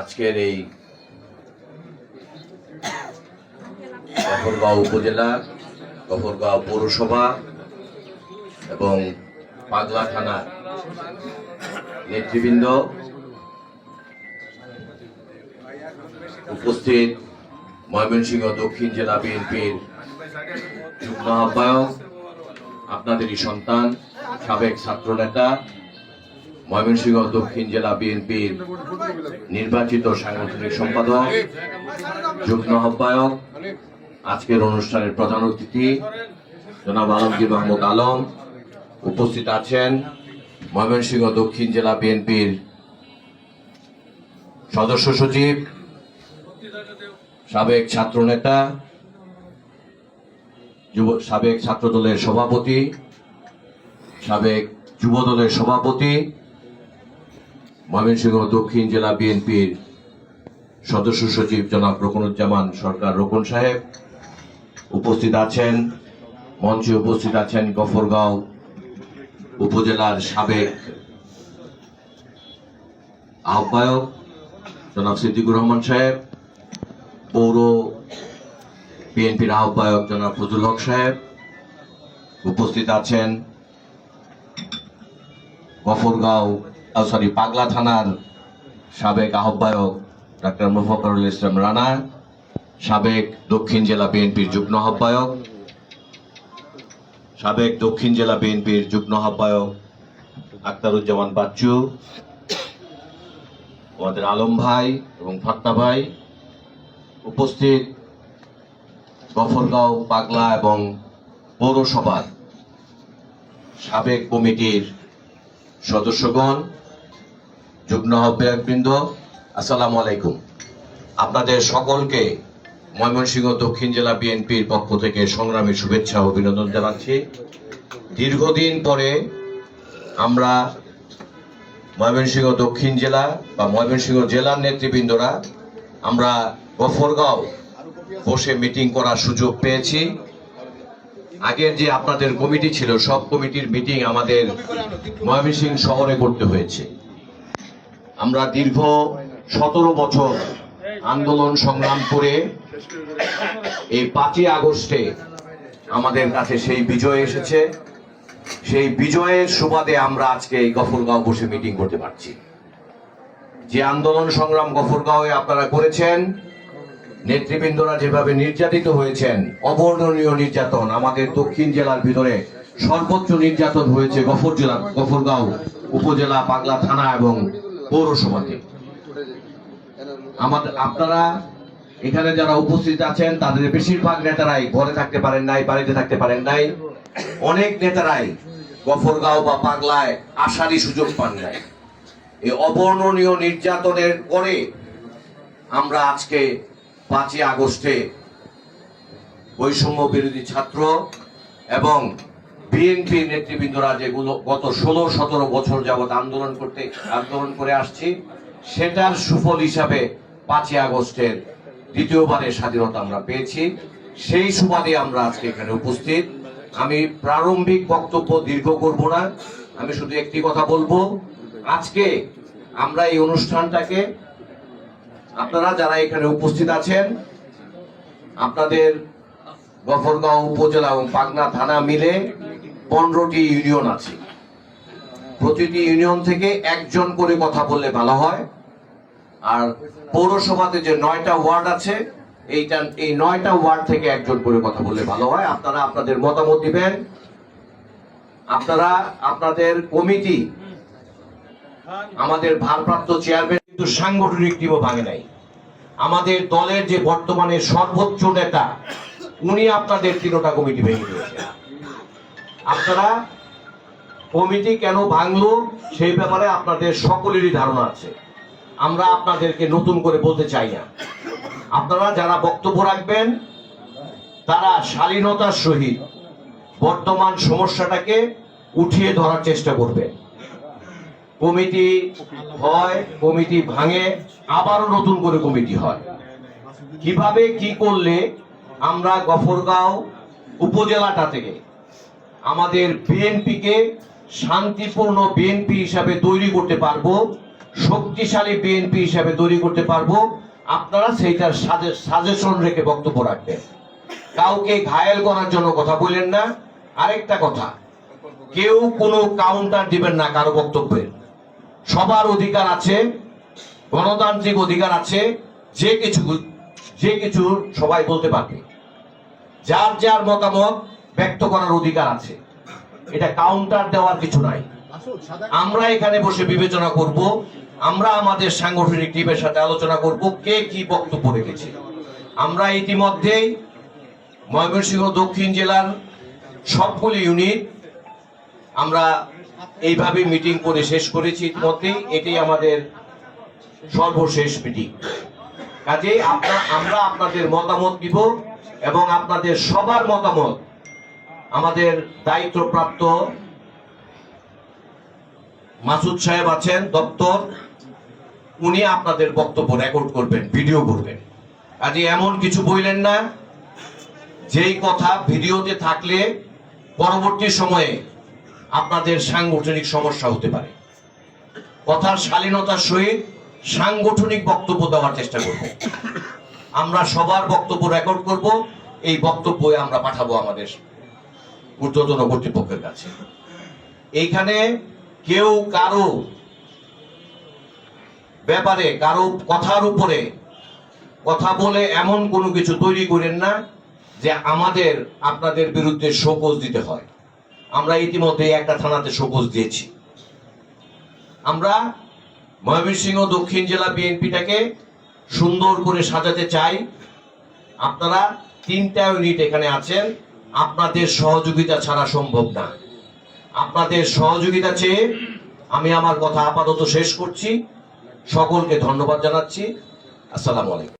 আজকের এই গফরগাঁও উপজেলা, গফরগাঁও পৌরসভা এবং পাগলা থানার নেতৃবৃন্দ উপস্থিত ময়মনসিংহ দক্ষিণ জেলা বিএনপির যুগ্ম আহ্বায়ক, আপনাদেরই সন্তান, সাবেক ছাত্রনেতা ময়মনসিংহ দক্ষিণ জেলা বিএনপির নির্বাচিত সাংগঠনিক সম্পাদক, যুগ্ম আহ্বায়ক, আজকের অনুষ্ঠানের প্রধান অতিথি, জনাব আলমগীর মাহমুদ আলম উপস্থিত আছেন। ময়মনসিংহ দক্ষিণ জেলা বিএনপির সদস্য সচিব, সাবেক ছাত্রনেতা, যুব, সাবেক ছাত্রদলের সভাপতি, সাবেক যুব দলের সভাপতি ময়মনসিংহ দক্ষিণ জেলা বিএনপির সদস্য সচিব জনাব রকুনুজ্জামান সরকার রকুন সাহেব উপস্থিত আছেন, মঞ্চে উপস্থিত আছেন গফরগাঁও উপজেলার সাবেক আহ্বায়ক জনাব সিদ্দিকুর রহমান সাহেব, পৌর বিএনপির আহ্বায়ক জনাব ফজল হক সাহেব উপস্থিত আছেন, গফরগাঁও সরি পাগলা থানার সাবেক আহ্বায়ক ডাক্তার মুফাকরুল ইসলাম রানা, সাবেক দক্ষিণ জেলা বিএনপির যুগ্ম আহ্বায়ক, সাবেক দক্ষিণ জেলা বিএনপির যুগ্ম আহ্বায়ক আক্তারুজ্জামান বাচ্চু আমাদের আলম ভাই এবং ফাত্তা ভাই উপস্থিত গফরগাঁও পাগলা এবং পৌরসভার সাবেক কমিটির সদস্যগণ, যুগ্ম আহ্বায়কবৃন্দ আসসালামু আলাইকুম। আপনাদের সকলকে ময়মনসিংহ দক্ষিণ জেলা বিএনপির পক্ষ থেকে সংগ্রামী শুভেচ্ছা অভিনন্দন জানাচ্ছি। দীর্ঘদিন পরে আমরা ময়মনসিংহ দক্ষিণ জেলা বা ময়মনসিংহ জেলার নেতৃবৃন্দরা আমরা গফরগাঁও বসে মিটিং করার সুযোগ পেয়েছি। আগের যে আপনাদের কমিটি ছিল, সব কমিটির মিটিং আমাদের ময়মনসিংহ শহরে করতে হয়েছে। আমরা দীর্ঘ সতেরো বছর আন্দোলন সংগ্রাম করে এই পাঁচই আগস্টে আমাদের কাছে সেই বিজয় এসেছে। সেই বিজয়ের সুবাদে আমরা আজকে এই গফরগাঁও বসে মিটিং করতে পারছি। যে আন্দোলন সংগ্রাম গফরগাঁওয়ে আপনারা করেছেন নেতৃবৃন্দরা যেভাবে নির্যাতিত হয়েছেন, অবর্ণনীয় নির্যাতন, আমাদের দক্ষিণ জেলার ভিতরে সর্বোচ্চ নির্যাতন হয়েছে গফর জেলা, গফরগাঁও উপজেলা, পাগলা থানা এবং পৌরসভাতে। আমাদের, আপনারা এখানে যারা উপস্থিত আছেন, তাদের বেশিরভাগ নেতারাই ঘরে থাকতে পারেন নাই, বাড়িতে থাকতে পারেন নাই। অনেক নেতারাই গফরগাঁও বা পাগলায় আসারই সুযোগ পান নাই। এই অবর্ণনীয় নির্যাতনের পরে আমরা আজকে পাঁচই আগস্টে বৈষম্য বিরোধী ছাত্র এবং বিএনপি নেতৃবৃন্দরা যেগুলো গত ষোলো, সতেরো বছর যাবৎ আন্দোলন করতে, আন্দোলন করে আসছি, সেটার সুফল হিসাবে পাঁচই আগস্টের দ্বিতীয়বারের স্বাধীনতা আমরা পেয়েছি। সেই সুবাদে আমরা আজকে এখানে উপস্থিত। আমি প্রারম্ভিক বক্তব্য দীর্ঘ করব না। আমি শুধু একটি কথা বলব। আজকে আমরা এই অনুষ্ঠানটাকে আপনারা যারা এখানে উপস্থিত আছেন, আপনাদের গফরগাঁও উপজেলা এবং পাগনা থানা মিলে পনেরোটি ইউনিয়ন আছে। প্রতিটি ইউনিয়ন থেকে একজন করে কথা বললে ভালো হয়। আর পৌরসভাতে যে নয়টা ওয়ার্ড আছে, এইটা, এই নয়টা ওয়ার্ড থেকে একজন করে কথা বললে ভালো হয়। আপনারা আপনাদের মতামত দিবেন। আপনারা, আপনাদের কমিটি, আমাদের ভারপ্রাপ্ত চেয়ারম্যান কিন্তু সাংগঠনিক টিমও ভাঙে নাই। আমাদের দলের যে বর্তমানে সর্বোচ্চ নেতা, উনি আপনাদের তিনোটা কমিটি ভেঙে দিয়েছেন আপনারা কমিটি কেন ভাঙলো, সেই ব্যাপারে আপনাদের সকলেরই ধারণা আছে। আমরা আপনাদেরকে নতুন করে বলতে চাই না। আপনারা যারা বক্তব্য রাখবেন, তারা শালীনতার সহিত বর্তমান সমস্যাটাকে উঠিয়ে ধরার চেষ্টা করবেন। কমিটি হয়, কমিটি ভাঙে, আবারও নতুন করে কমিটি হয়। কীভাবে, কি করলে আমরা গফরগাঁও উপজেলাটা থেকে আমাদের বিএনপিকে শান্তিপূর্ণ বিএনপি হিসাবে তৈরি করতে পারব, শক্তিশালী বিএনপি হিসাবে তৈরি করতে পারব, আপনারা সেইটার সাজেশন রেখে বক্তব্য রাখবেন। কাউকে ঘায়েল করার জন্য কথা বললেন না। আরেকটা কথা, কেউ কোনো কাউন্টার দিবেন না কারও বক্তব্যের সবার অধিকার আছে, গণতান্ত্রিক অধিকার আছে, যে কিছু যে কিছু সবাই বলতে পারবে। যার যার মতামত ব্যক্ত করার অধিকার আছে। এটা কাউন্টার দেওয়ার কিছু নাই। আমরা এখানে বসে বিবেচনা করব, আমরা আমাদের সাংগঠনিক টিমের সাথে আলোচনা করব, কে কি বক্তব্য রেখেছে। আমরা ইতিমধ্যেই ময়মনসিংহ দক্ষিণ জেলার সবগুলি ইউনিট আমরা এইভাবে মিটিং করে শেষ করেছি ইতিমধ্যেই এটি আমাদের সর্বশেষ মিটিং। কাজে আপনার আমরা আপনাদের মতামত দিব এবং আপনাদের সবার মতামত আমাদের দায়িত্বপ্রাপ্ত মাসুদ সাহেব আছেন, দপ্তর, উনি আপনাদের বক্তব্য রেকর্ড করবেন ভিডিও করবেন। কাজে এমন কিছু বললেন না, যেই কথা ভিডিওতে থাকলে পরবর্তী সময়ে আপনাদের সাংগঠনিক সমস্যা হতে পারে। কথার শালীনতার সহিত সাংগঠনিক বক্তব্য দেওয়ার চেষ্টা করব। আমরা সবার বক্তব্য রেকর্ড করব, এই বক্তব্য আমরা পাঠাবো আমাদের ঊর্ধ্বতন কর্তৃপক্ষের কাছে। এইখানে কেউ কারও ব্যাপারে, কারও কথার উপরে কথা বলে এমন কোনো কিছু তৈরি করেন না যে আমাদের, আপনাদের বিরুদ্ধে শোকজ দিতে হয়। আমরা ইতিমধ্যে একটা থানাতে শোকজ দিয়েছি। আমরা ময়মনসিংহ দক্ষিণ জেলা বিএনপিটাকে সুন্দর করে সাজাতে চাই। আপনারা তিনটা ইউনিট এখানে আছেন। আপনাদের সহযোগিতা ছাড়া সম্ভব না। আপনাদের সহযোগিতা চেয়ে আমি আমার কথা আপাতত শেষ করছি। সকলকে ধন্যবাদ জানাচ্ছি। আসসালামু আলাইকুম।